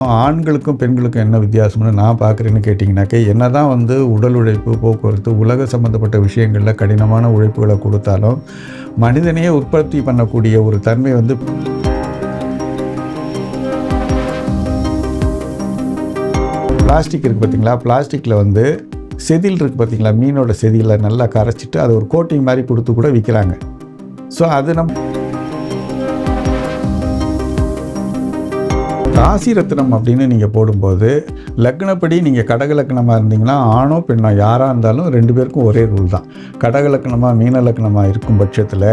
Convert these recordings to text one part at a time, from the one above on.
ஆண்களுக்கும் பெண்களுக்கும் என்ன வித்தியாசம்னு நான் பார்க்குறேன்னு கேட்டிங்கனாக்கா என்ன தான் வந்து உடல் உழைப்பு போக்குவரத்து உலக சம்மந்தப்பட்ட விஷயங்களில் கடினமான உழைப்புகளை கொடுத்தாலும் மனிதனையே உற்பத்தி பண்ணக்கூடிய ஒரு தன்மை வந்து பிளாஸ்டிக் இருக்குது பார்த்தீங்களா? பிளாஸ்டிக்கில் வந்து செதில் இருக்குது பார்த்தீங்களா? மீனோட செதிலை நல்லா கரைச்சிட்டு அதை ஒரு கோட்டிங் மாதிரி கொடுத்து கூட விற்கிறாங்க. ஸோ அது நம்ம ராசி ரத்னம் அப்படின்னு நீங்கள் போடும்போது லக்னப்படி நீங்கள் கடக லக்னமாக இருந்தீங்கன்னா ஆணோ பெண்ணோ யாராக இருந்தாலும் ரெண்டு பேருக்கும் ஒரே ரூல் தான். கடக லக்னமாக மீன லக்னமாக இருக்கும் பட்சத்தில்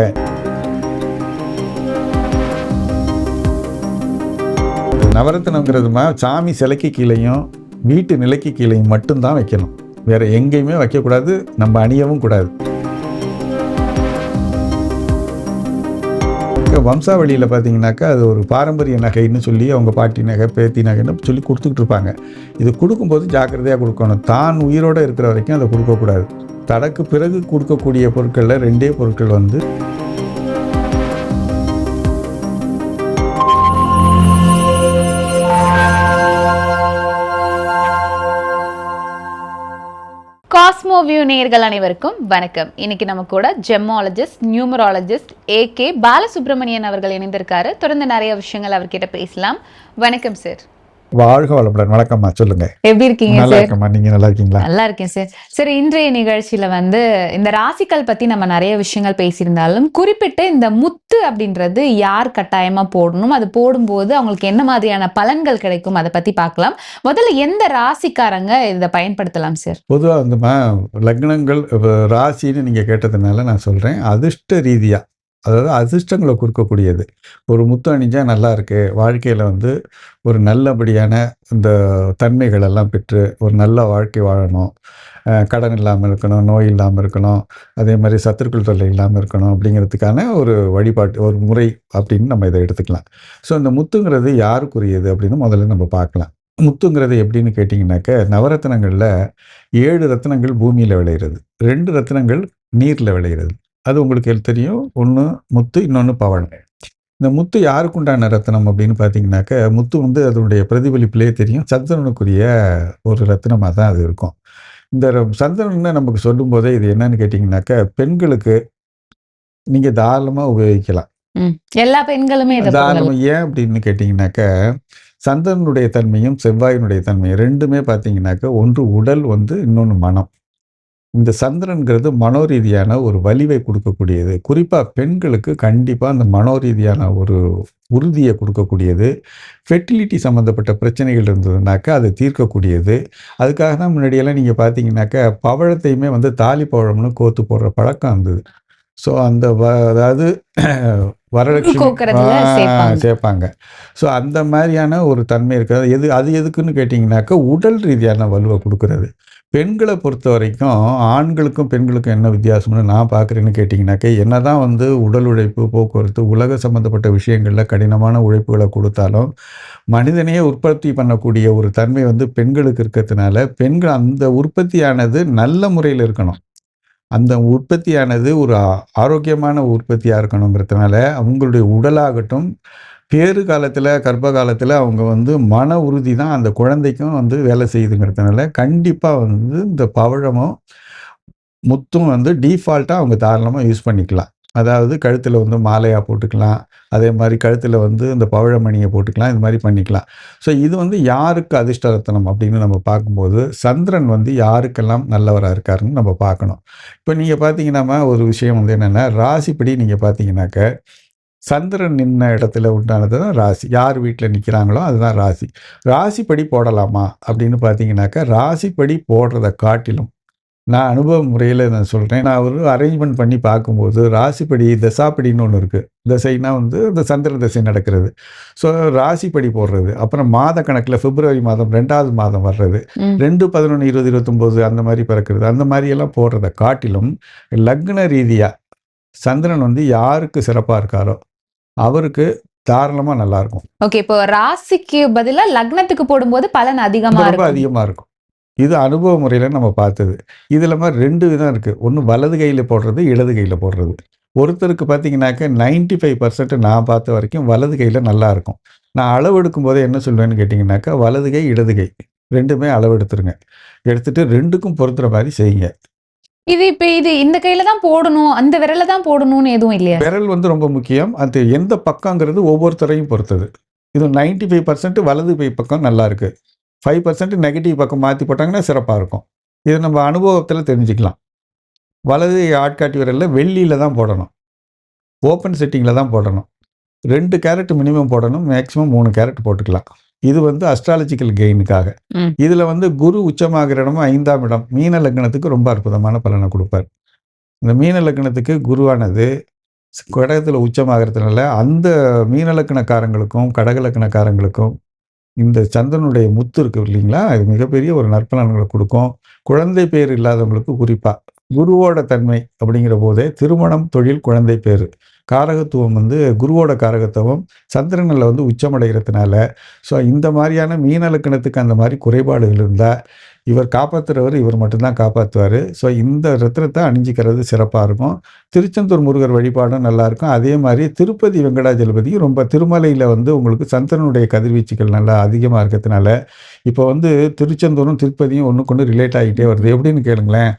நவரத்னங்கிறதுமா சாமி சிலைக்கு கீழேயும் வீட்டு நிலைக்கு கீழேயும் மட்டும்தான் வைக்கணும். வேறு எங்கேயுமே வைக்கக்கூடாது நம்ம அணியவும் கூடாது. வம்சாவளியில் பார்த்தீங்கன்னாக்கா அது ஒரு பாரம்பரிய நகைன்னு சொல்லி அவங்க பாட்டி நகை பேத்தி நகைன்னு சொல்லி கொடுத்துக்கிட்டு இருப்பாங்க. இது கொடுக்கும்போது ஜாக்கிரதையாக கொடுக்கணும். தான் உயிரோடு இருக்கிற வரைக்கும் அதை கொடுக்கக்கூடாது. தடக்கு பிறகு கொடுக்கக்கூடிய பொருட்களில் ரெண்டே பொருட்கள் வந்து வியூ நேயர்கள் அனைவருக்கும் வணக்கம். இன்னைக்கு நம்ம கூட gemmologist numerologist A K Balasubramanian அவர்கள் இணைந்திருக்காரு. தொடர்ந்து நிறைய விஷயங்கள் அவர்கிட்ட பேசலாம். வணக்கம் சார் வாழ்க வளமுடன். வணக்கம்மா சொல்லுங்கள் எப்படி இருக்கீங்க நல்லா இருக்கம்மா நீங்கள் நல்லா இருக்கீங்களா நல்லா இருக்கேன் சார் சரி இன்றைய நிகழ்ச்சியில வந்து இந்த ராசிகள் பத்தி நம்ம நிறைய விஷயங்கள் பேசியிருந்தாலும் குறிப்பிட்டு இந்த முத்து அப்படின்றது யார் கட்டாயமா போடணும் அது போடும்போது அவங்களுக்கு என்ன மாதிரியான பலன்கள் கிடைக்கும் அதை பத்தி பார்க்கலாம். முதல்ல எந்த ராசிக்காரங்க இதை பயன்படுத்தலாம் சார் பொதுவாக வந்துமா லக்னங்கள் ராசின்னு நீங்கள் கேட்டதுனால நான் சொல்கிறேன் அதிர்ஷ்ட ரீதியாக அதாவது அதிர்ஷ்டங்களை கொடுக்கக்கூடியது. ஒரு முத்து அணிஞ்சால் நல்லா இருக்குது வாழ்க்கையில் வந்து ஒரு நல்லபடியான இந்த தன்மைகள் எல்லாம் பெற்று ஒரு நல்ல வாழ்க்கை வாழணும். கடன் இல்லாமல் இருக்கணும் நோய் இல்லாமல் இருக்கணும் அதே மாதிரி சத்துருக்கள் தொல்லை இல்லாமல் இருக்கணும் அப்படிங்கிறதுக்கான ஒரு வழிபாட்டு ஒரு முறை அப்படின்னு நம்ம இதை எடுத்துக்கலாம். ஸோ இந்த முத்துங்கிறது யாருக்குரியது அப்படின்னு முதல்ல நம்ம பார்க்கலாம். முத்துங்கிறது எப்படின்னு கேட்டிங்கனாக்க நவரத்னங்களில் ஏழு ரத்னங்கள் பூமியில் விளையிறது. ரெண்டு ரத்னங்கள் நீரில் விளையிறது. அது உங்களுக்கு தெரியும். ஒன்று முத்து இன்னொன்று பவழம் இந்த முத்து யாருக்கு உண்டான ரத்னம் அப்படின்னு பார்த்தீங்கன்னாக்க முத்து வந்து அதனுடைய பிரதிபலிப்பிலே தெரியும். சந்திரனுக்குரிய ஒரு ரத்னமாக தான் அது இருக்கும். இந்த ர- சந்திரனை நமக்கு சொல்லும்போதே இது என்னன்னு கேட்டிங்கனாக்க பெண்களுக்கு நீங்கள் தாராளமாக உபயோகிக்கலாம். எல்லா பெண்களுமே. தாராளம் ஏன் அப்படின்னு கேட்டிங்கனாக்க சந்திரனுடைய தன்மையும் செவ்வாயினுடைய தன்மையும் ரெண்டுமே பார்த்தீங்கன்னாக்க ஒன்று உடல் வந்து இன்னொன்று மனம். இந்த சந்திரன்கிறது மனோரீதியான ஒரு வலிவை கொடுக்கக்கூடியது. குறிப்பாக பெண்களுக்கு கண்டிப்பாக அந்த மனோரீதியான ஒரு உறுதியை கொடுக்கக்கூடியது. ஃபெர்டிலிட்டி சம்மந்தப்பட்ட பிரச்சனைகள் இருந்ததுனாக்கா அதை தீர்க்கக்கூடியது. அதுக்காக தான் முன்னாடியெல்லாம் நீங்கள் பார்த்தீங்கன்னாக்கா பவழத்தையுமே வந்து தாலி பவழம்னு கோத்து போடுற பழக்கம் இருந்தது. ஸோ அந்த வ அதாவது வரலட்சுமி. சேர்ப்பாங்க. ஸோ அந்த மாதிரியான ஒரு தன்மை இருக்கிறது. எது அது எதுக்குன்னு கேட்டிங்கனாக்கா உடல் ரீதியான வலுவை கொடுக்கறது. பெண்களை பொறுத்த வரைக்கும் ஆண்களுக்கும் பெண்களுக்கும் என்ன வித்தியாசம்னு நான் பார்க்குறேன்னு கேட்டிங்கனாக்கா என்ன தான் வந்து உடல் உழைப்பு போக்குவரத்து உலக சம்மந்தப்பட்ட விஷயங்களில் கடினமான உழைப்புகளை கொடுத்தாலும் மனிதனையே உற்பத்தி பண்ணக்கூடிய ஒரு தன்மை வந்து பெண்களுக்கு இருக்கிறதுனால பெண்கள் அந்த உற்பத்தியானது நல்ல முறையில் இருக்கணும். அந்த உற்பத்தியானது ஒரு ஆரோக்கியமான உற்பத்தியாக இருக்கணுங்கிறதுனால அவங்களுடைய உடலாகட்டும் பேறு காலத்தில் கர்ப்ப காலத்தில் அவங்க வந்து மன உறுதி தான் அந்த குழந்தைக்கும் வந்து வேலை செய்யுதுங்கிறதுனால கண்டிப்பாக வந்து இந்த பவழமும் முத்தும் வந்து டீஃபால்ட்டாக அவங்க தாராளமாக யூஸ் பண்ணிக்கலாம். அதாவது கழுத்தில் வந்து மாலையாக போட்டுக்கலாம். அதே மாதிரி கழுத்தில் வந்து இந்த பவழமணியை போட்டுக்கலாம். இது மாதிரி பண்ணிக்கலாம். ஸோ இது வந்து யாருக்கு அதிர்ஷ்டரத்தனம் அப்படின்னு நம்ம பார்க்கும்போது சந்திரன் வந்து யாருக்கெல்லாம் நல்லவராக இருக்காருன்னு நம்ம பார்க்கணும். இப்போ நீங்கள் பார்த்தீங்கன்னா ஒரு விஷயம் வந்து என்னென்னா ராசிப்படி நீங்கள் பார்த்தீங்கன்னாக்க சந்திரன் நின்ன இடத்துல உண்டானது தான் ராசி. யார் வீட்டில் நிற்கிறாங்களோ அதுதான் ராசி. ராசிப்படி போடலாமா? அப்படின்னு பார்த்தீங்கன்னாக்கா ராசிப்படி போடுறத காட்டிலும் நான் அனுபவ முறையில் நான் சொல்கிறேன் நான் ஒரு அரேஞ்ச்மெண்ட் பண்ணி பார்க்கும்போது ராசிப்படி தசாப்படின்னு ஒன்று இருக்குது தசைனா வந்து இந்த சந்திர தசை நடக்கிறது. ஸோ ராசிப்படி போடுறது. அப்புறம் மாத கணக்கில் பிப்ரவரி மாதம் ரெண்டாவது மாதம் வர்றது. ரெண்டு பதினொன்று இருபது இருபத்தொம்போது அந்த மாதிரி பிறக்கிறது. அந்த மாதிரியெல்லாம் போடுறத காட்டிலும் லக்ன ரீதியாக சந்திரன் வந்து யாருக்கு சிறப்பாக இருக்காரோ அவருக்கு தாராளமாக நல்லாயிருக்கும் ஓகே இப்போ ராசிக்கு பதிலா லக்னத்துக்கு போடும்போது பலன் அதிகமா ரொம்ப இருக்கும். அதிகமாக இருக்கும். இது அனுபவ முறையில் நம்ம பார்த்தது. இதில் மாதிரி ரெண்டு விதம் இருக்குது ஒன்று வலது கையில் போடுறது இடது கையில் போடுறது. ஒருத்தருக்கு பார்த்தீங்கன்னாக்க நைன்டி ஃபைவ் பர்சன்ட் நான் பார்த்த வரைக்கும் வலது கையில் நல்லா இருக்கும் நான் அளவு எடுக்கும்போதே என்ன சொல்லுவேன்னு கேட்டிங்கனாக்கா வலது கை இடது கை. ரெண்டுமே அளவு எடுத்துருங்க. எடுத்துட்டு ரெண்டுக்கும் பொறுத்துற மாதிரி செய்யுங்க. இது இப்ப இது இந்த கையில தான் போடணும் அந்த விரல தான் போடணும்னு எதுவும் இல்லையா? விரல் வந்து ரொம்ப முக்கியம். அது எந்த பக்கங்கிறது ஒவ்வொருத்தரையும் பொறுத்தது. இது நைன்டி ஃபைவ் பர்சன்ட் வலது கை பக்கம் நல்லா இருக்கு. ஃபைவ் பர்சன்ட் நெகட்டிவ் பக்கம் மாற்றி போட்டாங்கன்னா சிறப்பாக இருக்கும். இது நம்ம அனுபவத்தில் தெரிஞ்சுக்கலாம். வலது ஆட்காட்டி விரலில் வெள்ளியில் தான் போடணும். ஓப்பன் செட்டிங்கில் தான் போடணும். ரெண்டு கேரட் மினிமம் போடணும். மேக்ஸிமம் மூணு கேரட் போட்டுக்கலாம். இது வந்து அஸ்ட்ராலஜிக்கல் கெயினுக்காக. இதில் வந்து குரு உச்சமாகிற இடமும் ஐந்தாம் இடம். மீன லக்னத்துக்கு ரொம்ப அற்புதமான பலனை கொடுப்பார். இந்த மீன லக்னத்துக்கு குருவானது கடகத்தில் உச்சமாகறதுனால அந்த மீன லக்கணக்காரங்களுக்கும் கடக லக்கணக்காரங்களுக்கும் இந்த சந்திரனுடைய முத்து இருக்கு இல்லைங்களா? இது மிகப்பெரிய ஒரு நற்பலன்களை கொடுக்கும். குழந்தை பேர் இல்லாதவங்களுக்கு குறிப்பாக குருவோட தன்மை அப்படிங்கிற போதே திருமணம் தொழில் குழந்தை பேர். காரகத்துவம் வந்து குருவோட காரகத்துவம் சந்திரனில் வந்து உச்சமடைகிறதுனால. ஸோ இந்த மாதிரியான மீனலக்கணத்துக்கு அந்த மாதிரி குறைபாடுகள் இருந்தால் இவர் காப்பாற்றுறவர் இவர் மட்டும்தான் காப்பாற்றுவார் ஸோ இந்த ரத்னத்தை அணிஞ்சிக்கிறது சிறப்பாக இருக்கும். திருச்செந்தூர் முருகர் வழிபாடும் நல்லாயிருக்கும் அதே மாதிரி திருப்பதி வெங்கடாஜலபதியும் ரொம்ப திருமலையில் வந்து உங்களுக்கு சந்திரனுடைய கதிர்வீச்சுகள் நல்லா அதிகமாக இருக்கிறதுனால இப்போ வந்து திருச்செந்தூரும் திருப்பதியும் ஒன்று கொண்டு ரிலேட் ஆகிட்டே வருது. எப்படின்னு கேளுங்களேன்.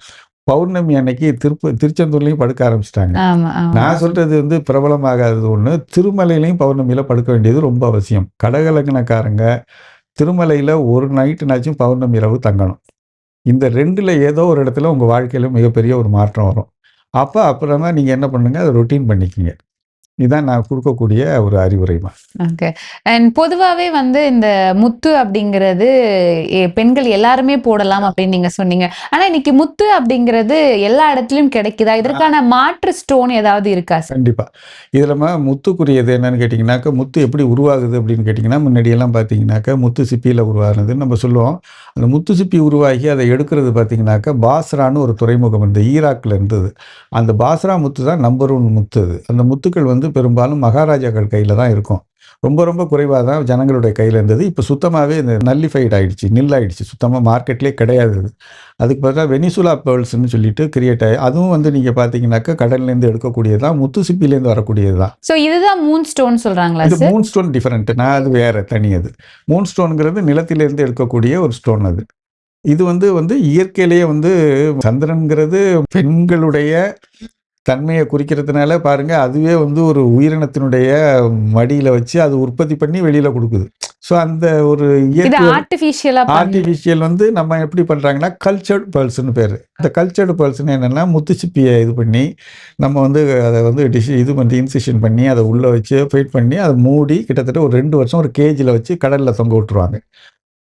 பௌர்ணமி அன்னைக்கு திருப்ப திருச்செந்தூர்லையும் படுக்க ஆரம்பிச்சிட்டாங்க. நான் சொல்றது வந்து பிரபலமாகாதது ஒன்று திருமலையிலையும் பௌர்ணமியில படுக்க வேண்டியது ரொம்ப அவசியம். கடகலக்கணக்காரங்க திருமலையில் ஒரு நைட்டுனாச்சும் பௌர்ணமி இரவு தங்கணும். இந்த ரெண்டில் ஏதோ ஒரு இடத்துல உங்கள் வாழ்க்கையில் மிகப்பெரிய ஒரு மாற்றம் வரும். அப்போ அப்புறமா நீங்கள் என்ன பண்ணுங்க அதை ரொட்டீன் பண்ணிக்கிங்க. இதான் நான் கொடுக்கக்கூடிய ஒரு அறிவுரைமா ஓகே. அண்ட் பொதுவாவே வந்து இந்த முத்து அப்படிங்கிறது பெண்கள் எல்லாருமே போடலாம் அப்படின்னு நீங்க சொன்னீங்க. ஆனா இன்னைக்கு முத்து அப்படிங்கிறது எல்லா இடத்துலயும் கிடைக்குதா? இதற்கான மாற்று ஸ்டோன் ஏதாவது இருக்கா கண்டிப்பாக இதில் முத்துக்குரியது என்னன்னு கேட்டிங்கனாக்கா முத்து எப்படி உருவாகுது அப்படின்னு கேட்டிங்கன்னா முன்னாடியெல்லாம் பார்த்தீங்கன்னாக்கா முத்து சிப்பியில் உருவாகுனதுன்னு நம்ம சொல்லுவோம். அந்த முத்து சிப்பி உருவாகி அதை எடுக்கிறது பார்த்தீங்கன்னாக்கா பாஸ்ரான்னு ஒரு துறைமுகம் இந்த ஈராக்கில் இருந்தது. அந்த பாஸ்ரா முத்து தான் நம்பர் ஒன் முத்து அது. அந்த முத்துக்கள் வந்து பெரும்பாலும் மகாராஜாக்கள் கையில் தான் இருக்கும். ரொம்ப ரொம்ப குறைவாக தான் ஜனங்களுடைய கையில் இருந்தது. இப்போ சுத்தமாகவே இந்த நல்லிஃபைட் ஆயிடுச்சு நில் ஆயிடுச்சு சுத்தமாக மார்க்கெட்லேயே கிடையாது அது. அதுக்கு பதிலாக வெனிசுலா பேர்ல்ஸ்னு சொல்லிட்டு கிரியேட் ஆகி அதுவும் வந்து நீங்கள் பார்த்தீங்கன்னாக்கா கடல்லேருந்து எடுக்கக்கூடியது தான் முத்து சிப்பிலேருந்து வரக்கூடியது தான். சோ இதுதான் மூன் ஸ்டோன் சொல்றாங்களா இது மூன் ஸ்டோன் டிஃபரெண்ட் நான் அது வேற தனி அது. மூன் ஸ்டோனுங்கிறது நிலத்திலிருந்து எடுக்கக்கூடிய ஒரு ஸ்டோன் அது. இது வந்து வந்து இயற்கையிலேயே வந்து சந்திரன்கிறது பெண்களுடைய தன்மையை குறிக்கிறதுனால பாருங்க அதுவே வந்து ஒரு உயிரினத்தினுடைய மடியில வச்சு அது உற்பத்தி பண்ணி வெளியில கொடுக்குது. ஸோ அந்த ஒரு ஆர்டிஃபிஷியல் வந்து நம்ம எப்படி பண்ணுறாங்கன்னா கல்ச்சர்டு பேர்ல்ஸ்னு பேர். இந்த கல்ச்சர்டு பேர்ல்ஸ்னு என்னென்னா முத்துச்சிப்பியை இது பண்ணி நம்ம வந்து அதை வந்து டிஷ் இது பண்ணி இன்சிஷன் பண்ணி அதை உள்ளே வச்சு ஃபைட் பண்ணி அதை மூடி கிட்டத்தட்ட ஒரு ரெண்டு வருஷம் ஒரு கேஜில் வச்சு கடலில் தொங்க விட்டுருவாங்க.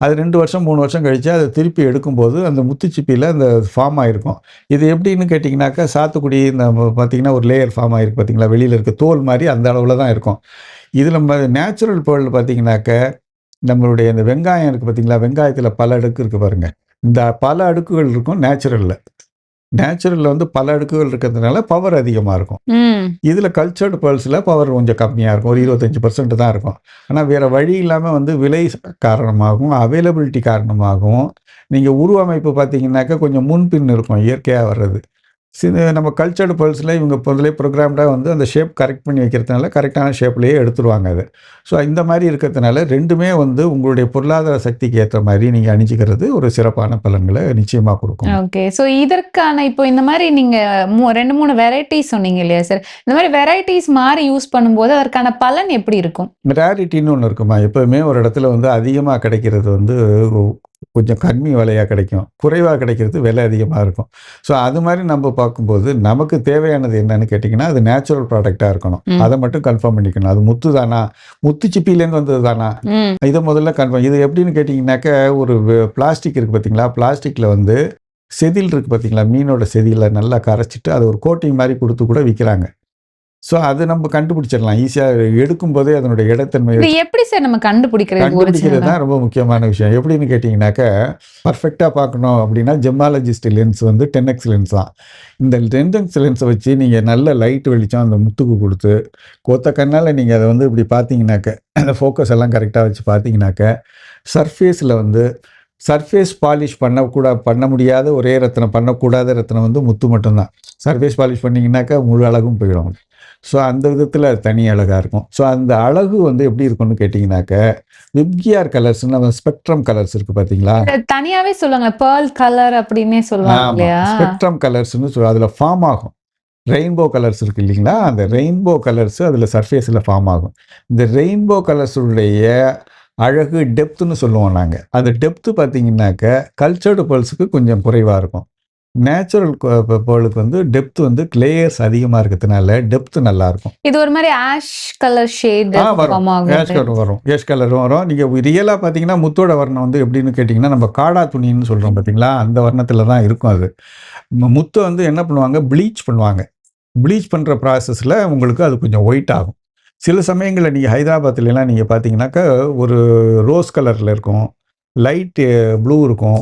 அது ரெண்டு வருஷம் மூணு வருஷம் கழித்து அதை திருப்பி எடுக்கும்போது அந்த முத்துச்சிப்பியில் அந்த ஃபார்ம் ஆகிருக்கும் இது எப்படின்னு கேட்டிங்கனாக்கா சாத்துக்குடி இந்த பார்த்தீங்கன்னா ஒரு லேயர் ஃபார்ம் ஆகிருக்கு பார்த்தீங்களா வெளியில் இருக்க தோல் மாதிரி அந்த அளவில் தான் இருக்கும். இதில் நேச்சுரல் பொருள் பார்த்திங்கனாக்க நம்மளுடைய இந்த வெங்காயம் இருக்குது பார்த்தீங்களா வெங்காயத்தில் பல அடுக்கு இருக்குது பாருங்கள் இந்த பல அடுக்குகள் இருக்கும் நேச்சுரலில் நேச்சுரலில் வந்து பல அடுக்குகள் இருக்கிறதுனால பவர் அதிகமாக இருக்கும். இதில் கல்ச்சர்டு பேர்ல்ஸில் பவர் கொஞ்சம் கம்மியாக இருக்கும். ஒரு இருபத்தஞ்சி பர்சன்ட் தான் இருக்கும். ஆனால் வேறு வழி இல்லாமல் வந்து விலை காரணமாகவும் அவைலபிலிட்டி காரணமாகவும் நீங்கள் உருவமைப்பு பார்த்தீங்கன்னாக்கா கொஞ்சம் முன்பின் இருக்கும் இயற்கையாக வர்றது. நம்ம கல்ச்சர்டு பேர்ல்ஸில் இவங்க முதலே ப்ரோக்ராம்டாக வந்து அந்த ஷேப் கரெக்ட் பண்ணி வைக்கிறதுனால கரெக்டான ஷேப்லேயே எடுத்துருவாங்க அது. ஸோ இந்த மாதிரி இருக்கிறதுனால ரெண்டுமே வந்து உங்களுடைய பொருளாதார சக்திக்கு ஏற்ற மாதிரி நீங்கள் அணிஞ்சிக்கிறது ஒரு சிறப்பான பலன்களை நிச்சயமாக கொடுக்கும். ஓகே ஸோ இதற்கான இப்போ இந்த மாதிரி நீங்க மூ- ரெண்டு மூணு வெரைட்டிஸ் சொன்னீங்க இல்லையா சார் இந்த மாதிரி வெரைட்டிஸ் மாறி யூஸ் பண்ணும்போது அதற்கான பலன் எப்படி இருக்கும்? ரேரிட்டின்னு ஒன்று இருக்குமா? எப்போவுமே ஒரு இடத்துல வந்து அதிகமாக கிடைக்கிறது வந்து கொஞ்சம் கம்மி விலையாக கிடைக்கும். குறைவாக கிடைக்கிறது விலை அதிகமாக இருக்கும். ஸோ அது மாதிரி நம்ம பார்க்கும்போது நமக்கு தேவையானது என்னன்னு கேட்டிங்கன்னா அது நேச்சுரல் ப்ராடக்டாக இருக்கணும். அதை மட்டும் கன்ஃபார்ம் பண்ணிக்கணும். அது முத்து தானா? முத்து சிப்பிலேருந்து வந்தது தானா? இதை முதல்ல கன்ஃபார்ம் இது எப்படின்னு கேட்டிங்கனாக்கா ஒரு பிளாஸ்டிக் இருக்குது பார்த்தீங்களா? பிளாஸ்டிக்கில் வந்து செதில் இருக்குது பார்த்தீங்களா? மீனோட செதிலை நல்லா கரைச்சிட்டு அதை ஒரு கோட்டிங் மாதிரி கொடுத்து கூட விற்கிறாங்க. ஸோ அது நம்ம கண்டுபிடிச்சிடலாம். ஈஸியாக எடுக்கும்போதே அதனுடைய இடத்தன்மை எப்படி சார் நம்ம கண்டுபிடிக்கிறது கண்டுபிடிக்கிறது தான் ரொம்ப முக்கியமான விஷயம். எப்படின்னு கேட்டிங்கனாக்கா பர்ஃபெக்டாக பார்க்கணும் அப்படின்னா ஜெமாலஜிஸ்ட் லென்ஸ் வந்து டென் எக்ஸ் லென்ஸ் தான். இந்த டென் எக்ஸ் லென்ஸை வச்சு நீங்கள் நல்ல லைட் வெளிச்சம் அந்த முத்துக்கு கொடுத்து கொத்த கண்ணால் நீங்கள் அதை வந்து இப்படி பார்த்தீங்கன்னாக்க அந்த ஃபோக்கஸ் எல்லாம் கரெக்டாக வச்சு பார்த்தீங்கன்னாக்க சர்ஃபேஸில் வந்து சர்ஃபேஸ் பாலிஷ் பண்ணக்கூட பண்ண முடியாத ஒரே ரத்தினம் பண்ணக்கூடாத ரத்தினம் வந்து முத்து மட்டும்தான். சர்ஃபேஸ் பாலிஷ் பண்ணிங்கனாக்கா முழு அழகும் போயிடும். ஸோ அந்த விதத்தில் தனி அழகாக இருக்கும். ஸோ அந்த அழகு வந்து எப்படி இருக்கும்னு கேட்டிங்கனாக்க விப்கியார் கலர்ஸ் நம்ம ஸ்பெக்ட்ரம் கலர்ஸ் இருக்குது பார்த்தீங்களா இது தனியாவே சொல்லுவாங்க பேர்ல் கலர் அப்படின்னே சொல்லுவாங்க ஸ்பெக்ட்ரம் கலர்ஸ்னு சொல்லி அதில் ஃபார்ம் ஆகும். ரெயின்போ கலர்ஸ் இருக்கு இல்லைங்களா? அந்த ரெயின்போ கலர்ஸ் அதில் சர்ஃபேஸில் ஃபார்ம் ஆகும். இந்த ரெயின்போ கலர்ஸுடைய அழகு டெப்த்துன்னு சொல்லுவோம் நாங்கள் அந்த டெப்த்து பார்த்தீங்கன்னாக்க கல்ச்சர்டு பேர்ல்ஸுக்கு கொஞ்சம் குறைவாக இருக்கும். நேச்சுரல் பேர்லுக்கு வந்து டெப்த் வந்து லேயர்ஸ் அதிகமாக இருக்கிறதுனால டெப்த்து நல்லாயிருக்கும். இது ஒரு மாதிரி ஆஷ் கலர் ஷேட் வரும். ஏஷ் கலர் வரும். ஏஷ் கலரும் வரும். நீங்கள் ரியலாக பார்த்தீங்கன்னா முத்தோட வர்ணம் வந்து எப்படின்னு கேட்டிங்கன்னா நம்ம காடா துணின்னு சொல்கிறோம் பார்த்தீங்களா அந்த வர்ணத்தில் தான் இருக்கும் அது. முத்தை வந்து என்ன பண்ணுவாங்க? ப்ளீச் பண்ணுவாங்க. ப்ளீச் பண்ணுற ப்ராசஸில் உங்களுக்கு அது கொஞ்சம் ஒயிட் ஆகும். சில சமயங்களில் நீங்கள் ஹைதராபாத்லாம் நீங்கள் பார்த்தீங்கன்னாக்கா ஒரு ரோஸ் கலரில் இருக்கும். லைட் ப்ளூ இருக்கும்.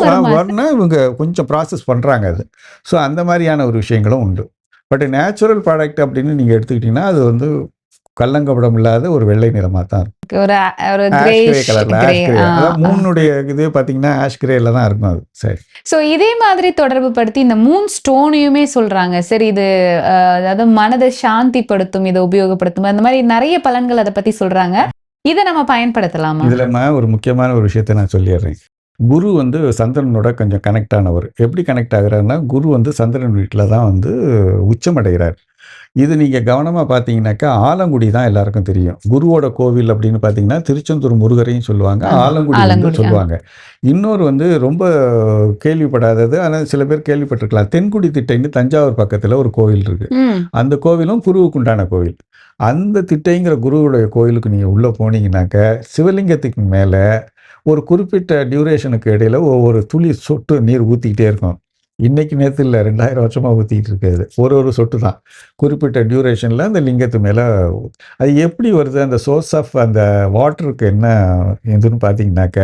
ஸோ வருமா வரணும் இவங்க கொஞ்சம் ப்ராசஸ் பண்ணுறாங்க அது. ஸோ அந்த மாதிரியான ஒரு விஷயங்களும் உண்டு. பட் நேச்சுரல் ப்ராடக்ட் அப்படின்னு நீங்கள் எடுத்துக்கிட்டிங்கன்னா அது வந்து கள்ளங்கபடம் இல்லாத ஒரு வெள்ளை நிறமாக தான் இருக்கும். மூணுடைய இது பார்த்தீங்கன்னா ஆஷ் கிரேல தான் இருக்கும் அது. சரி. ஸோ இதே மாதிரி தொடர்பு படுத்தி இந்த மூன் ஸ்டோனையுமே சொல்றாங்க. சரி இது அதாவது மனதை சாந்திப்படுத்தும் இதை உபயோகப்படுத்தும். அந்த மாதிரி நிறைய பலன்கள் அதை பத்தி சொல்றாங்க. இதை நம்ம பயன்படுத்தலாமா? இதில் நான் ஒரு முக்கியமான ஒரு விஷயத்தை நான் சொல்லிடுறேன். குரு வந்து சந்திரனோட கொஞ்சம் கனெக்ட் ஆனவர். எப்படி கனெக்ட் ஆகுறாருன்னா குரு வந்து சந்திரன் வீட்டில் தான் வந்து உச்சமடைகிறார். இது நீங்கள் கவனமாக பார்த்தீங்கன்னாக்கா ஆலங்குடி தான் எல்லாருக்கும் தெரியும். குருவோட கோவில் அப்படின்னு பார்த்தீங்கன்னா திருச்செந்தூர் முருகரையும் சொல்லுவாங்க ஆலங்குடி வந்து. சொல்லுவாங்க. இன்னொரு வந்து ரொம்ப கேள்விப்படாதது ஆனால் சில பேர் கேள்விப்பட்டிருக்கலாம் தென்குடி திட்டைன்னு தஞ்சாவூர் பக்கத்தில் ஒரு கோவில் இருக்குது அந்த கோவிலும் குருவுக்கு உண்டான கோவில். அந்த திட்டைங்கிற குருவுடைய கோயிலுக்கு நீங்கள் உள்ளே போனீங்கன்னாக்க சிவலிங்கத்துக்கு மேலே ஒரு குறிப்பிட்ட டியூரேஷனுக்கு இடையில் ஒவ்வொரு துளி சொட்டு நீர் ஊற்றிக்கிட்டே இருக்கும். இன்னைக்கு நேரத்தில் இல்லை ரெண்டாயிரம் வருஷமாக ஊற்றிக்கிட்டு இருக்காது ஒரு ஒரு சொட்டு தான் குறிப்பிட்ட டியூரேஷனில் அந்த லிங்கத்து மேலே அது எப்படி வருது? அந்த சோர்ஸ் ஆஃப் அந்த வாட்டருக்கு என்ன இதுன்னு பார்த்தீங்கன்னாக்க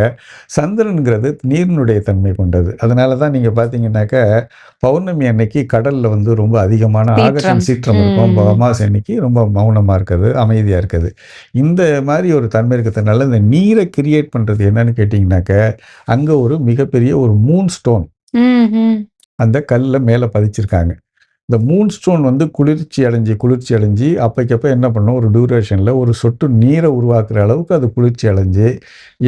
சந்திரனுங்கிறது நீரினுடைய தன்மை கொண்டது. அதனால தான் நீங்கள் பார்த்தீங்கன்னாக்க பௌர்ணமி அன்னைக்கு கடலில் வந்து ரொம்ப அதிகமான. ஆகஸ்ட் சீற்றம் இருக்கும். அமாவாசை அன்னைக்கு ரொம்ப மௌனமாக இருக்குது அமைதியாக இருக்குது இந்த மாதிரி ஒரு தன்மை இருக்கிறதுனால இந்த நீரை கிரியேட் பண்ணுறது என்னன்னு கேட்டிங்கனாக்க அங்கே ஒரு மிகப்பெரிய ஒரு மூன் ஸ்டோன் அந்த கல்லில் மேலே பதிச்சிருக்காங்க. இந்த மூன் ஸ்டோன் வந்து குளிர்ச்சி அடைஞ்சு குளிர்ச்சி அடைஞ்சி அப்பைக்கப்போ என்ன பண்ணும்? ஒரு டியூரேஷனில் ஒரு சொட்டு நீரை உருவாக்குற அளவுக்கு அது குளிர்ச்சி அடைஞ்சு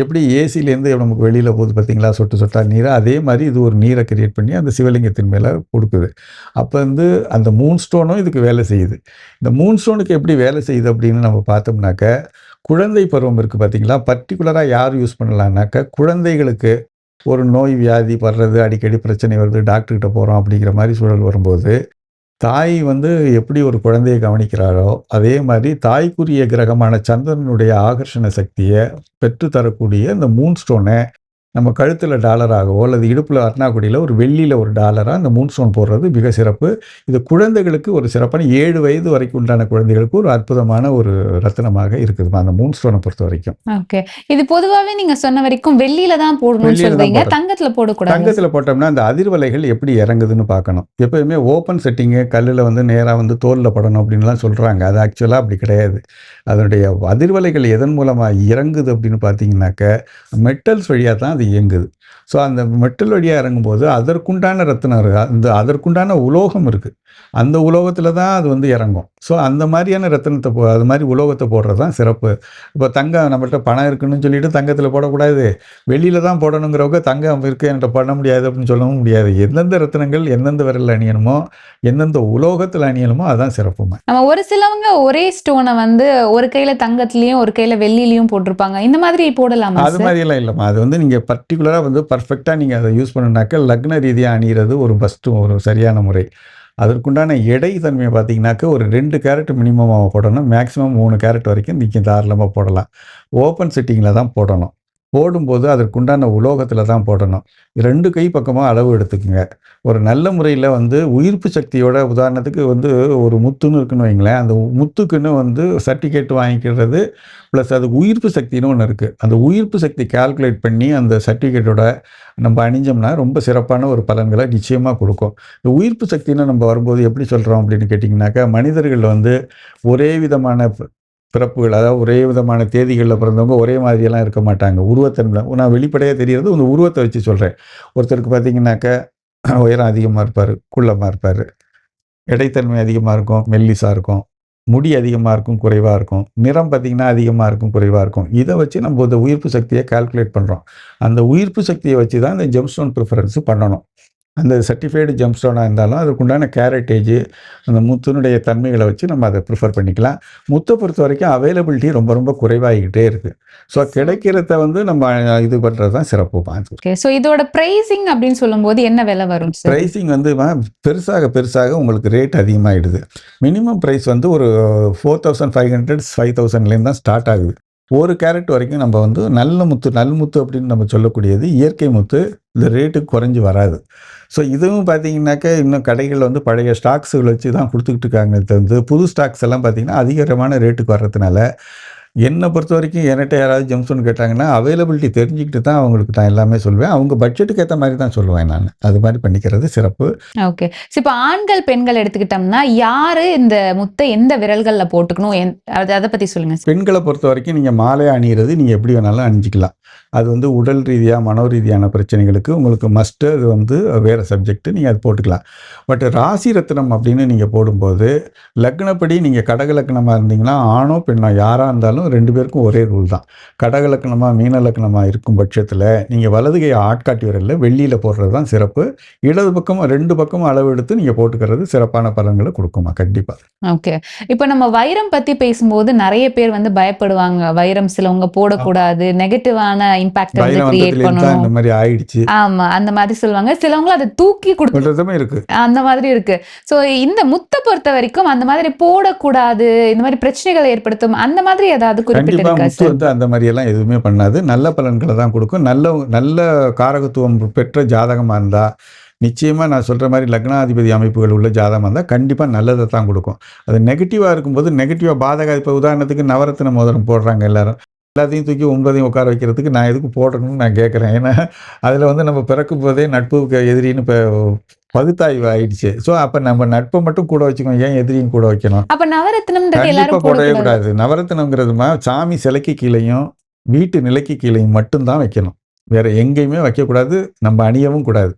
எப்படி ஏசிலேருந்து நமக்கு வெளியில் போகுது பார்த்தீங்களா? சொட்டு சொட்டா நீரை? அதே மாதிரி இது ஒரு நீரை கிரியேட் பண்ணி அந்த சிவலிங்கத்தின் மேலே கொடுக்குது. அப்போ வந்து அந்த மூன் ஸ்டோனும் இதுக்கு வேலை செய்யுது. இந்த மூன் ஸ்டோனுக்கு எப்படி வேலை செய்யுது அப்படின்னு நம்ம பார்த்தோம்னாக்க குழந்தை பருவம் இருக்குது பார்த்தீங்களா? பர்டிகுலராக யார் யூஸ் பண்ணலான்னாக்க குழந்தைகளுக்கு ஒரு நோய் வியாதி படுறது அடிக்கடி பிரச்சனை வருது டாக்டர்கிட்ட போகிறோம் அப்படிங்கிற மாதிரி சூழல் வரும்போது தாய் வந்து எப்படி ஒரு குழந்தையை கவனிக்கிறாரோ அதே மாதிரி தாய்க்குரிய கிரகமான சந்திரனுடைய ஆகர்ஷண சக்தியை பெற்று தரக்கூடிய இந்த மூன் ஸ்டோனை நம்ம கழுத்தில் டாலராகவோ அல்லது இடுப்பில் அர்ணாக்குடியில் ஒரு வெள்ளியில் ஒரு டாலராக அந்த மூன் ஸ்டோன் போடுறது மிக சிறப்பு. இது குழந்தைகளுக்கு ஒரு சிறப்பான ஏழு வயது வரைக்கும் உண்டான குழந்தைகளுக்கு ஒரு அற்புதமான ஒரு ரத்தினமாக இருக்குது அந்த மூன் ஸ்டோனை பொறுத்த வரைக்கும். ஓகே. இது பொதுவாவே நீங்க சொன்ன வரைக்கும் வெள்ளியில தான் போடணும்னு சொல்றீங்க. போடணும். தங்கத்துல போடக்கூடாது. தங்கத்தில் போட்டோம்னா அந்த அதிர்வலைகள் எப்படி இறங்குதுன்னு பார்க்கணும். எப்பயுமே ஓப்பன் செட்டிங்கு கல்லில் வந்து நேராக வந்து தோலில் படணும் அப்படின்லாம் சொல்கிறாங்க அது ஆக்சுவலாக அப்படி கிடையாது. அதனுடைய அதிர்வலைகள் எதன் மூலமாக இறங்குது அப்படின்னு பார்த்தீங்கன்னாக்க மெட்டல்ஸ் வழியாக தான் அது இயங்குது. ஸோ அந்த மெட்டல் வழியாக இறங்கும்போது அதற்குண்டான ரத்தினம் இருக்கு அந்த அதற்குண்டான உலோகம் இருக்குது அந்த உலோகத்தில் தான் அது வந்து இறங்கும். ஸோ அந்த மாதிரியான ரத்தினத்தை போ அது மாதிரி உலோகத்தை போடுறது தான் சிறப்பு. இப்போ தங்கம் நம்மகிட்ட பணம் இருக்குன்னு சொல்லிட்டு தங்கத்தில் போடக்கூடாது. வெளியில தான் போடணுங்கிறவங்க தங்கம் இருக்கு என்கிட்ட பண்ண முடியாது அப்படின்னு சொல்லவும் முடியாது. எந்தெந்த ரத்தினங்கள் எந்தெந்த விரலில் அணியணுமோ எந்தெந்த உலோகத்தில் அணியணுமோ அதான் சிறப்புமா நம்ம ஒரு சிலவங்க ஒரே ஸ்டோனை வந்து ஒரு கையில தங்கத்திலயும் ஒரு கையில வெள்ளிலயும் போட்டிருப்பாங்க. இந்த மாதிரி போடலாமா அது மாதிரியெல்லாம் இல்லைம்மா. அது வந்து நீங்கள் பர்டிகுலராக வந்து பர்ஃபெக்டாக நீங்கள் அதை யூஸ் பண்ணணுனாக்க லக்ன ரீதியாக அணிகிறது ஒரு ஃபஸ்ட்டு ஒரு சரியான முறை. அதற்குண்டான எடை தன்மையை பார்த்தீங்கன்னாக்க ஒரு ரெண்டு கேரட் மினிமமாக போடணும். மேக்ஸிமம் மூணு கேரட் வரைக்கும் நீங்கள் தாராளமாக போடலாம். ஓப்பன் செட்டிங்கில் தான் போடணும். போடும்போது அதற்குண்டான உலோகத்தில் தான் போடணும். ரெண்டு கை பக்கமாக அளவு எடுத்துக்கோங்க. ஒரு நல்ல முறையில் வந்து உயிர்ப்பு சக்தியோட உதாரணத்துக்கு வந்து ஒரு முத்துன்னு இருக்குன்னு வைங்களேன். அந்த முத்துக்குன்னு வந்து சர்டிஃபிகேட் வாங்கிக்கிறது ப்ளஸ் அது உயிர்ப்பு சக்தின்னு ஒன்று இருக்குது அந்த உயிர்ப்பு சக்தி கால்குலேட் பண்ணி அந்த சர்டிஃபிகேட்டோட நம்ம அணிஞ்சோம்னா ரொம்ப சிறப்பான ஒரு பலன்களை நிச்சயமாக கொடுக்கும். இந்த உயிர்ப்பு சக்தின்னு நம்ம வரும்போது எப்படி சொல்கிறோம் அப்படின்னு கேட்டிங்கனாக்கா மனிதர்கள் வந்து ஒரே விதமான பிறப்புகள் அதாவது ஒரே விதமான தேதிகளில் பிறந்தவங்க ஒரே மாதிரியெல்லாம் இருக்க மாட்டாங்க. உருவத்தன்மை நான் வெளிப்படையாக தெரியறது இந்த உருவத்தை வச்சு சொல்கிறேன் ஒருத்தருக்கு பார்த்தீங்கன்னாக்கா உயரம் அதிகமாக இருப்பார் குள்ளமாக இருப்பார். இடைத்தன்மை அதிகமாக இருக்கும் மெல்லிஸாக இருக்கும். முடி அதிகமாக இருக்கும் குறைவாக இருக்கும். நிறம் பார்த்திங்கன்னா அதிகமாக இருக்கும் குறைவாக இருக்கும். இதை வச்சு நம்ம இந்த உயிர்ப்பு சக்தியை கால்குலேட் பண்ணுறோம் அந்த உயிர்ப்பு சக்தியை வச்சு தான் இந்த ஜெம்ஸ்டோன் ப்ரிஃபரன்ஸு பண்ணணும். அந்த சர்டிஃபைடு ஜெம்ஸ்டோனாக இருந்தாலும் அதுக்குண்டான கேரட்டேஜ் அந்த முத்தினுடைய தன்மைகளை வச்சு நம்ம அதை ப்ரிஃபர் பண்ணிக்கலாம். முத்தை பொறுத்த வரைக்கும் அவைலபிலிட்டி ரொம்ப ரொம்ப குறைவாகிக்கிட்டே இருக்குது ஸோ கிடைக்கிறத வந்து நம்ம இது பண்ணுறது தான் சிறப்பு ஓகே ஸோ இதோட பிரைசிங் அப்படின்னு சொல்லும்போது என்ன விலை வரும் ப்ரைஸிங் வந்து பெருசாக பெருசாக உங்களுக்கு ரேட் அதிகமாகிடுது மினிமம் ப்ரைஸ் வந்து ஒரு four thousand five hundred five தௌசண்ட்லேருந்து தான் ஸ்டார்ட் ஆகுது. ஒரு கேரட் வரைக்கும் நம்ம வந்து நல்ல முத்து நல் முத்து அப்படின்னு நம்ம சொல்லக்கூடியது இயற்கை முத்து. இந்த ரேட்டு குறைஞ்சி வராது. ஸோ இதுவும் பார்த்தீங்கன்னாக்கா இன்னும் கடைகளில் வந்து பழைய ஸ்டாக்ஸுகள் வச்சு தான் கொடுத்துக்கிட்டு இருக்காங்க. தவிர்த்து புது ஸ்டாக்ஸ் எல்லாம் பார்த்தீங்கன்னா அதிகரமான ரேட்டுக்கு வர்றதுனால என்னை பொறுத்த வரைக்கும் என்கிட்ட யாராவது ஜெம்ஸ்டோன் கேட்டாங்கன்னா அவைலபிலிட்டி தெரிஞ்சுக்கிட்டு தான் அவங்களுக்கு நான் எல்லாமே சொல்லுவேன் அவங்க பட்ஜெட்டுக்கு ஏற்ற மாதிரி தான் சொல்லுவேன் நான். அது மாதிரி பண்ணிக்கிறது சிறப்பு. ஓகே ஸோ இப்போ ஆண்கள் பெண்கள் எடுத்துக்கிட்டோம்னா யாரு இந்த முத்தை எந்த விரல்கள்ல போட்டுக்கணும்? அது பத்தி சொல்லுங்க பெண்களை பொறுத்த வரைக்கும் நீங்கள் மாலை அணியிறது நீங்கள் எப்படி வேணாலும் அணிஞ்சிக்கலாம். அது வந்து உடல் ரீதியாக மனோ ரீதியான பிரச்சனைகளுக்கு உங்களுக்கு மஸ்ட்டு அது வந்து வேறு சப்ஜெக்ட் நீங்கள் அது போட்டுக்கலாம். பட் ராசி ரத்னம் அப்படின்னு நீங்கள் போடும்போது லக்னப்படி நீங்கள் கடக லக்னமாக இருந்தீங்கன்னா ஆணோ பெண்ணோ யாராக இருந்தாலும் ரெண்டு பேருக்கும் ஒரே ரூல் தான். கடக லக்னமாக மீன லக்னமாக இருக்கும் பட்சத்தில் நீங்கள் வலது கை ஆட்காட்டி விரலில் வெள்ளியில் போடுறது தான் சிறப்பு. இடது பக்கம் ரெண்டு பக்கமும் அளவு எடுத்து நீங்கள் போட்டுக்கிறது சிறப்பான பலன்களை கொடுக்குமா? கண்டிப்பாக ஓகே இப்போ நம்ம வைரம் பத்தி பேசும்போது நிறைய பேர் வந்து பயப்படுவாங்க. வைரம் சிலவங்க போடக்கூடாது நெகட்டிவான இம்பாக்ட் வந்து கிரியேட் தான் இந்த பண்ணணும் மாதிரி ஆயிடுச்சு. ஆமா அந்த மாதிரி சொல்லுவாங்க. சிலவங்க அதை தூக்கி கொடுத்து பண்ணுறதுமே இருக்குது அந்த மாதிரி இருக்கு. சோ இந்த முத்தை பொறுத்த வரைக்கும் அந்த மாதிரி போடக்கூடாது இந்த மாதிரி பிரச்சனைகளை ஏற்படுத்தும் அந்த மாதிரி ஏதாவது குறிப்பிட்டு கண்டிப்பா இருக்கா முத்து சார் வந்து அந்த மாதிரி எல்லாம் எதுவுமே பண்ணாது. நல்ல பலன்களை தான் கொடுக்கும். நல்ல நல்ல காரகத்துவம் பெற்ற ஜாதகமா இருந்தா நிச்சயமா நான் சொல்ற மாதிரி லக்னாதிபதி அமைப்புகள் உள்ள ஜாதகமா இருந்தா கண்டிப்பா நல்லதை தான் கொடுக்கும். அது நெகட்டிவா இருக்கும்போது நெகட்டிவா பாதக இப்போ உதாரணத்துக்கு நவரத்தின மோதிரம் போடுறாங்க எல்லாரும். எல்லாத்தையும் தூக்கி ஒன்பதையும் உட்கார வைக்கிறதுக்கு நான் எதுக்கு போடணும்னு நான் கேட்குறேன். ஏன்னா அதில் வந்து நம்ம பிறக்கும் போதே நட்புக்கு எதிரின்னு இப்போ பகுத்தாய்வு ஆயிடுச்சு. ஸோ அப்போ நம்ம நட்பை மட்டும் கூட வச்சுக்கோங்க ஏன் எதிரியும் கூட வைக்கணும்? அப்ப நவரத்னம்ன்றது கண்டிப்பா எல்லாரும் போடவே கூடாது. நவரத்தினங்கிறதுமா சாமி சிலைக்கு கீழையும் வீட்டு நிலைக்கு கீழையும் மட்டும்தான் வைக்கணும். வேற எங்கேயுமே வைக்கக்கூடாது. நம்ம அணியவும் கூடாது.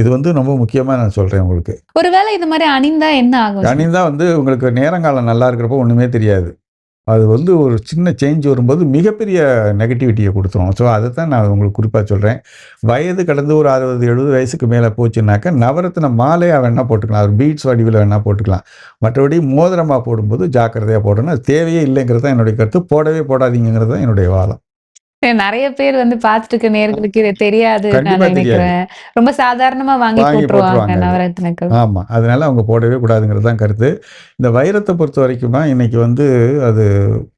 இது வந்து ரொம்ப முக்கியமா நான் சொல்றேன் உங்களுக்கு. ஒருவேளை இந்த மாதிரி அணிந்தா என்ன ஆகும்? அணிந்தா வந்து உங்களுக்கு நேரங்காலம் நல்லா இருக்கிறப்போ ஒண்ணுமே தெரியாது. அது வந்து ஒரு சின்ன சேஞ்ச் வரும்போது மிகப்பெரிய நெகட்டிவிட்டியை கொடுத்துரும். ஸோ அதை தான் நான் உங்களுக்கு குறிப்பாக சொல்கிறேன் வயது கடந்து ஒரு அறுபது எழுபது வயசுக்கு மேலே போச்சுனாக்கா நவரத்தின மாலையாக வேணால் போட்டுக்கலாம். ஒரு பீட்ஸ் வடிவில் வேணால் போட்டுக்கலாம். மற்றபடி மோதிரமாக போடும்போது ஜாக்கிரதையாக போடணும். அது தேவையே இல்லைங்கிறது தான் என்னுடைய கருத்து. போடவே போடாதீங்கிறது தான் என்னுடைய வாதம். நிறைய பேர் வந்து பார்த்துட்டு இருக்க நேர்களுக்கு இது தெரியாது நான். நினைக்கிறேன். ரொம்ப சாதாரணமா வாங்கி வாங்கி போட்டுருவாங்க. நவரத்னக்கள் ஆமாம் அதனால அவங்க போடவே கூடாதுங்கிறது தான் கருத்து. இந்த வைரத்தை பொறுத்த வரைக்குமா இன்னைக்கு வந்து அது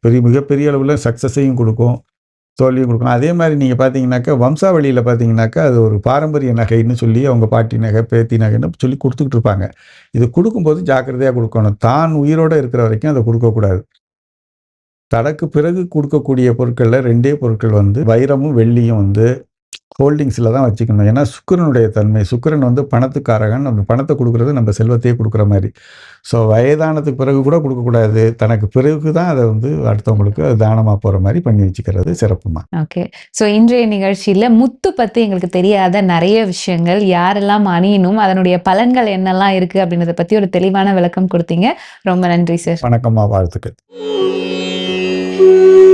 பெரிய மிகப்பெரிய அளவில் சக்ஸஸையும் கொடுக்கும் தோல்வியும் கொடுக்கும். அதே மாதிரி நீங்கள் பார்த்தீங்கன்னாக்கா வம்சாவளியில் பார்த்தீங்கன்னாக்கா அது ஒரு பாரம்பரிய நகைன்னு சொல்லி அவங்க பாட்டி நகை பேத்தி நகைன்னு சொல்லி கொடுத்துக்கிட்டு இருப்பாங்க. இது கொடுக்கும்போது ஜாக்கிரதையாக கொடுக்கணும். தான் உயிரோடு இருக்கிற வரைக்கும் அதை கொடுக்கக்கூடாது. தனக்கு பிறகு கொடுக்கக்கூடிய பொருட்களில் ரெண்டே பொருட்கள் வந்து வைரமும் வெள்ளியும் வந்து ஹோல்டிங்ஸில் தான் வச்சுக்கணும். ஏன்னா சுக்கிரனுடைய தன்மை சுக்கிரன் வந்து பணத்துக்காரகன். அந்த பணத்தை கொடுக்குறது நம்ம செல்வத்தையே கொடுக்குற மாதிரி. ஸோ வயதானதுக்கு பிறகு கூட கொடுக்கக்கூடாது. தனக்கு பிறகு தான் அதை வந்து அடுத்தவங்களுக்கு அது தானமாக போகிற மாதிரி பண்ணி வச்சுக்கிறது சிறப்புமா? ஓகே ஸோ இன்றைய நிகழ்ச்சியில முத்து பத்தி எங்களுக்கு தெரியாத நிறைய விஷயங்கள் யாரெல்லாம் அணியணும் அதனுடைய பலன்கள் என்னெல்லாம் இருக்கு அப்படின்றத பத்தி ஒரு தெளிவான விளக்கம் கொடுத்தீங்க. ரொம்ப நன்றி சார். வணக்கம்மா வாழ்த்துக்கள். Música